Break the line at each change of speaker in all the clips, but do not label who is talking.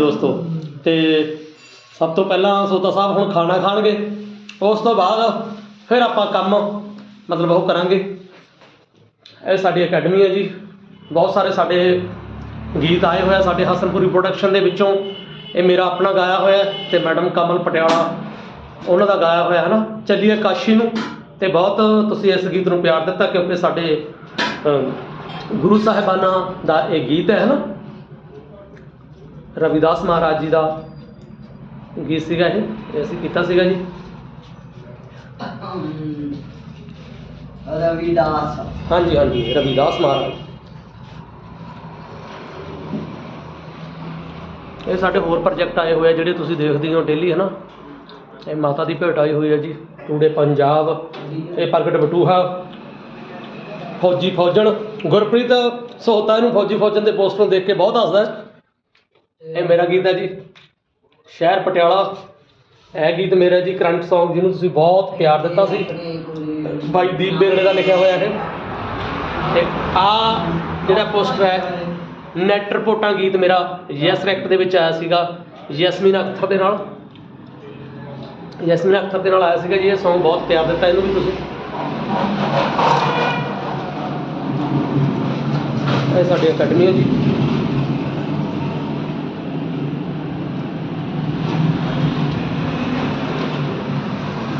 ਦੋਸਤੋ ਤੇ। ਸਭ ਤੋਂ ਪਹਿਲਾਂ ਸੋਤਾ ਸਾਹਿਬ ਹੁਣ ਖਾਣਾ ਖਾਣਗੇ। ਉਸ ਤੋਂ ਬਾਅਦ ਫਿਰ ਆਪਾਂ ਕੰਮ, ਮਤਲਬ ਉਹ ਕਰਾਂਗੇ। ਇਹ ਸਾਡੀ ਅਕੈਡਮੀ ਹੈ ਜੀ। ਬਹੁਤ ਸਾਰੇ ਸਾਡੇ ਗੀਤ ਆਏ ਹੋਏ ਆ। ਸਾਡੇ ਹਸਨਪੁਰੀ ਪ੍ਰੋਡਕਸ਼ਨ ਦੇ ਵਿੱਚੋਂ ਇਹ ਮੇਰਾ ਆਪਣਾ ਗਾਇਆ ਹੋਇਆ ਹੈ ਤੇ ਮੈਡਮ ਕਮਲ ਪਟਿਆਲਾ, ਉਹਨਾਂ ਦਾ ਗਾਇਆ ਹੋਇਆ ਹੈ ਨਾ। ਚੱਲੀਏ ਕਾਸ਼ੀ ਨੂੰ। ਤੇ ਬਹੁਤ ਤੁਸੀਂ ਇਸ ਗੀਤ ਨੂੰ ਪਿਆਰ ਦਿੱਤਾ ਕਿਉਂਕਿ ਸਾਡੇ ਗੁਰੂ ਸਾਹਿਬਾਨਾਂ ਦਾ ਇਹ ਗੀਤ ਹੈ ਨਾ। ਰਵਿਦਾਸ ਮਹਾਰਾਜ ਜੀ ਦਾ ਗੀਤ ਸੀਗਾ ਇਹ ਇਹ ਅਸੀਂ ਕੀਤਾ ਸੀਗਾ ਜੀ।
ਰਵਿਦਾਸ।
ਹਾਂਜੀ ਹਾਂਜੀ ਰਵਿਦਾਸ ਮਹਾਰਾਜ। ਇਹ ਸਾਡੇ ਹੋਰ ਪ੍ਰੋਜੈਕਟ ਆਏ ਹੋਏ ਆ ਜਿਹੜੇ ਤੁਸੀਂ ਦੇਖਦੇ ਹੋ ਡੇਲੀ ਹੈ ਨਾ ਇਹ ਮਾਤਾ ਦੀ ਭੇਟ ਆਈ ਹੋਈ ਹੈ ਜੀ ਟੂਡੇ ਪੰਜਾਬ ਇਹ ਪ੍ਰਗਟ ਬਟੂਹਾ ਫੌਜੀ ਫੌਜਣ। ਗੁਰਪ੍ਰੀਤ ਸੋਹਤਾ ਇਹਨੂੰ ਫੌਜੀ ਫੌਜਣ ਦੇ ਪੋਸਟ ਨੂੰ ਦੇਖ ਕੇ ਬਹੁਤ ਹੱਸਦਾ ਹੈ। ਇਹ ਮੇਰਾ ਗੀਤ ਹੈ ਜੀ, ਸ਼ਹਿਰ ਪਟਿਆਲਾ। ਇਹ ਗੀਤ ਮੇਰਾ ਜੀ ਕਰੰਟ Song, ਜਿਹਨੂੰ ਤੁਸੀਂ ਬਹੁਤ ਪਿਆਰ ਦਿੱਤਾ ਸੀ। ਬਾਈ ਦੀਪ ਬੇਰੜੇ ਦਾ ਲਿਖਿਆ ਹੋਇਆ ਹੈ ਤੇ ਆ ਜਿਹੜਾ ਪੋਸਟਰ ਹੈ, ਨੈਟ ਰਿਪੋਰਟਾਂ ਗੀਤ ਮੇਰਾ ਯੈਸ ਰੈਕਟ ਦੇ ਵਿੱਚ ਆਇਆ ਸੀਗਾ, ਯਸਮੀਨ ਅਖਤਰ ਦੇ ਨਾਲ। ਯਸਮੀਨ ਅਖਤਰ ਦੇ ਨਾਲ ਆਇਆ ਸੀਗਾ ਜੀ, ਇਹ Song ਬਹੁਤ ਪਿਆਰ ਦਿੱਤਾ ਇਹਨੂੰ ਵੀ ਤੁਸੀਂ। ਇਹ ਸਾਡੀ ਅਕੈਡਮੀ ਹੈ ਜੀ।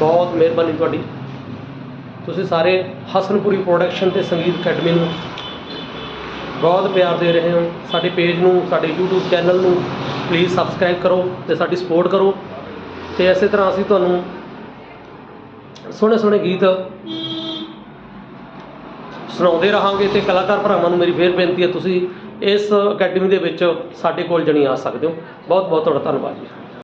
ਬਹੁਤ ਮਿਹਰਬਾਨੀ ਤੁਹਾਡੀ। ਤੁਸੀਂ ਸਾਰੇ ਹਸਨਪੁਰੀ ਪ੍ਰੋਡਕਸ਼ਨ ਤੇ ਸੰਗੀਤ ਅਕੈਡਮੀ ਨੂੰ ਬਹੁਤ ਪਿਆਰ ਦੇ ਰਹੇ ਹੋ। ਸਾਡੇ ਪੇਜ ਨੂੰ, ਸਾਡੇ YouTube ਚੈਨਲ ਨੂੰ ਪਲੀਜ਼ ਸਬਸਕ੍ਰਾਈਬ ਕਰੋ ਤੇ ਸਾਡੀ ਸਪੋਰਟ ਕਰੋ। ਤੇ ਇਸੇ ਤਰ੍ਹਾਂ ਅਸੀਂ ਤੁਹਾਨੂੰ ਸੋਹਣੇ ਸੋਹਣੇ ਗੀਤ ਸੁਣਾਉਂਦੇ ਰਹਾਂਗੇ ਤੇ ਕਲਾਕਾਰ ਭਰਾਵਾਂ ਨੂੰ ਮੇਰੀ ਫੇਰ ਬੇਨਤੀ ਹੈ, ਤੁਸੀਂ ਇਸ ਅਕੈਡਮੀ ਦੇ ਵਿੱਚ ਸਾਡੇ ਕੋਲ ਜਣੀ ਆ ਸਕਦੇ ਹੋ। ਬਹੁਤ ਬਹੁਤ ਤੁਹਾਡਾ ਧੰਨਵਾਦ ਜੀ।